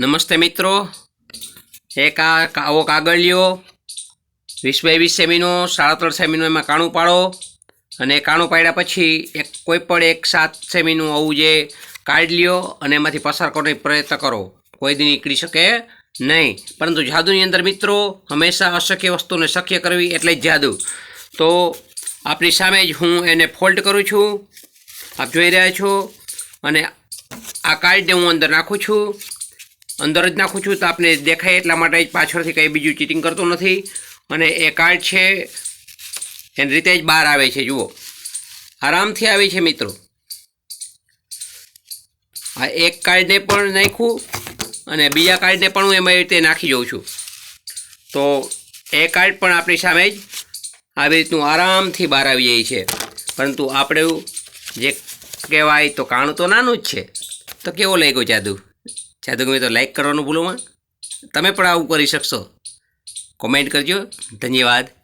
નમસ્તે મિત્રો. એક આ આવો લ્યો વીસ બાય વીસ સેમીનો સાડા ત્રણ સેમીનો એમાં કાણું પાડો. અને કાણું પાડ્યા પછી એક, કોઈ પણ એક સાત સેમીનું આવું જે કાર્ડ લ્યો અને એમાંથી પસાર કરવાનો પ્રયત્ન કરો. કોઈ દી નીકળી શકે નહીં. પરંતુ જાદુની અંદર મિત્રો, હંમેશા અશક્ય વસ્તુને શક્ય કરવી એટલે જ જાદુ. તો આપણી સામે જ હું એને ફોલ્ડ કરું છું. આપ જોઈ રહ્યા છો. અને આ કાર્ડને હું અંદર નાખું છું. અંદર જ નાખું છું તો આપને દેખાય એટલા માટે જ પાછળથી કંઈ બીજું ચીટિંગ કરતું નથી. અને એ કાર્ડ છે, એની રીતે જ બહાર આવે છે, જુઓ. આરામથી આવે છે, મિત્રો. આ એક કાર્ડને પણ નાખ્યું અને બીજા કાર્ડને પણ હું એમાં રીતે નાખી જાઉં છું. તો એ કાર્ડ પણ આપણી સામે જ આવી રીતનું આરામથી બહાર આવી જાય છે. પરંતુ આપણે જે કહેવાય તો કાણું તો નાનું જ છે. તો કેવો લાગ્યો જાદુ? જાદુ ગમે તો લાઈક કરવાનું ભૂલોમાં તમે પણ આવું કરી શકશો. કોમેન્ટ કરજો. ધન્યવાદ.